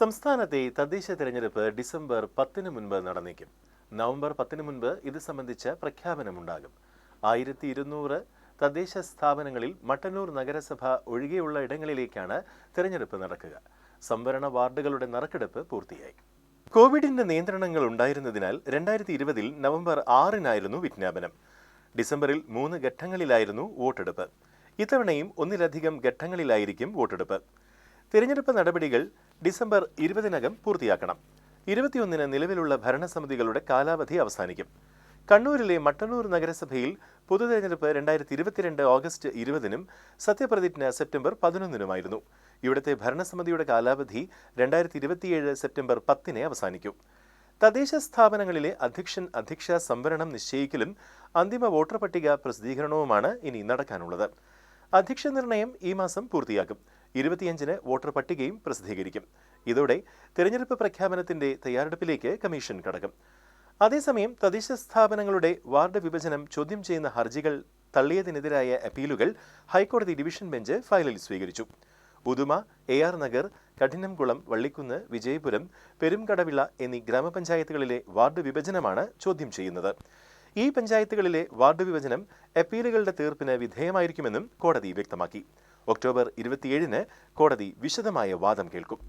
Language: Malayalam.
സംസ്ഥാനത്തെ തദ്ദേശ തെരഞ്ഞെടുപ്പ് ഡിസംബർ പത്തിന് മുൻപ് നടന്നേക്കും. നവംബർ പത്തിന് മുൻപ് ഇത് സംബന്ധിച്ച പ്രഖ്യാപനമുണ്ടാകും. ആയിരത്തി ഇരുന്നൂറ് തദ്ദേശ സ്ഥാപനങ്ങളിൽ മട്ടന്നൂർ നഗരസഭ ഒഴികെയുള്ള ഇടങ്ങളിലേക്കാണ് തിരഞ്ഞെടുപ്പ് നടക്കുക. സംവരണ വാർഡുകളുടെ നറുക്കെടുപ്പ് പൂർത്തിയായി. കോവിഡിന്റെ നിയന്ത്രണങ്ങൾ ഉണ്ടായിരുന്നതിനാൽ രണ്ടായിരത്തി ഇരുപതിൽ നവംബർ ആറിനായിരുന്നു വിജ്ഞാപനം. ഡിസംബറിൽ മൂന്ന് ഘട്ടങ്ങളിലായിരുന്നു വോട്ടെടുപ്പ്. ഇത്തവണയും ഒന്നിലധികം ഘട്ടങ്ങളിലായിരിക്കും വോട്ടെടുപ്പ്. തിരഞ്ഞെടുപ്പ് നടപടികൾ ഡിസംബർ ഇരുപതിനകം പൂർത്തിയാക്കണം. ഇരുപത്തിയൊന്നിന് നിലവിലുള്ള ഭരണസമിതികളുടെ കാലാവധി അവസാനിക്കും. കണ്ണൂരിലെ മട്ടന്നൂർ നഗരസഭയിൽ പൊതു തെരഞ്ഞെടുപ്പ് രണ്ടായിരത്തി ഇരുപത്തിരണ്ട് ഓഗസ്റ്റ് ഇരുപതിനും സത്യപ്രതിജ്ഞ സെപ്റ്റംബർ പതിനൊന്നിനുമായിരുന്നു. ഇവിടുത്തെ ഭരണസമിതിയുടെ കാലാവധി രണ്ടായിരത്തി ഇരുപത്തിയേഴ് സെപ്റ്റംബർ പത്തിന് അവസാനിക്കും. തദ്ദേശ സ്ഥാപനങ്ങളിലെ അധ്യക്ഷൻ അധ്യക്ഷ സംവരണം നിശ്ചയിക്കലും അന്തിമ വോട്ടർ പട്ടിക പ്രസിദ്ധീകരണവുമാണ് ഇനി നടക്കാനുള്ളത്. അധ്യക്ഷ നിർണയം ഈ മാസം പൂർത്തിയാക്കും. ഇരുപത്തിയഞ്ചിന് വോട്ടർ പട്ടികയും പ്രസിദ്ധീകരിക്കും. ഇതോടെ തെരഞ്ഞെടുപ്പ് പ്രഖ്യാപനത്തിന്റെ തയ്യാറെടുപ്പിലേക്ക് കമ്മീഷൻ കടക്കും. അതേസമയം തദ്ദേശ സ്ഥാപനങ്ങളുടെ വാർഡ് വിഭജനം ചോദ്യം ചെയ്യുന്ന ഹർജികൾ തള്ളിയതിനെതിരായ അപ്പീലുകൾ ഹൈക്കോടതി ഡിവിഷൻ ബെഞ്ച് ഫയലിൽ സ്വീകരിച്ചു. ഉദുമ എ ആർ നഗർ കഠിനംകുളം വള്ളിക്കുന്ന് വിജയപുരം പെരുംകടവിള എന്നീ ഗ്രാമപഞ്ചായത്തുകളിലെ വാർഡ് വിഭജനമാണ് ചോദ്യം ചെയ്യുന്നത്. ഈ പഞ്ചായത്തുകളിലെ വാർഡ് വിഭജനം അപ്പീലുകളുടെ തീർപ്പിന് വിധേയമായിരിക്കുമെന്നും കോടതി വ്യക്തമാക്കി. ഒക്ടോബർ ഇരുപത്തിയേഴിന് കോടതി വിശദമായ വാദം കേൾക്കും